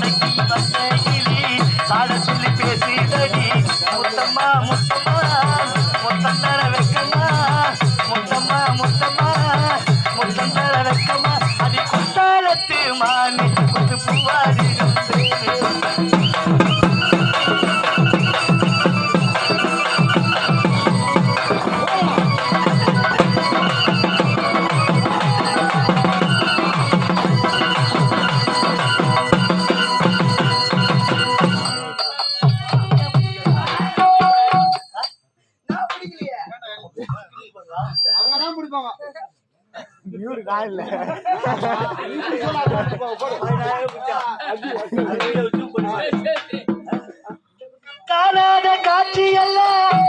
சண்டைக்கு வந்த சாட சொல்லி பேசிடடி முத்தம்மா முத்தம்மா முத்தம் தர வைக்கம்மா. முத்தம்மா முத்தம்மா முத்தம் தர குத்தாலத்து அங்கதான் பிடிப்பாங்க. காணாத காட்சி எல்லாம்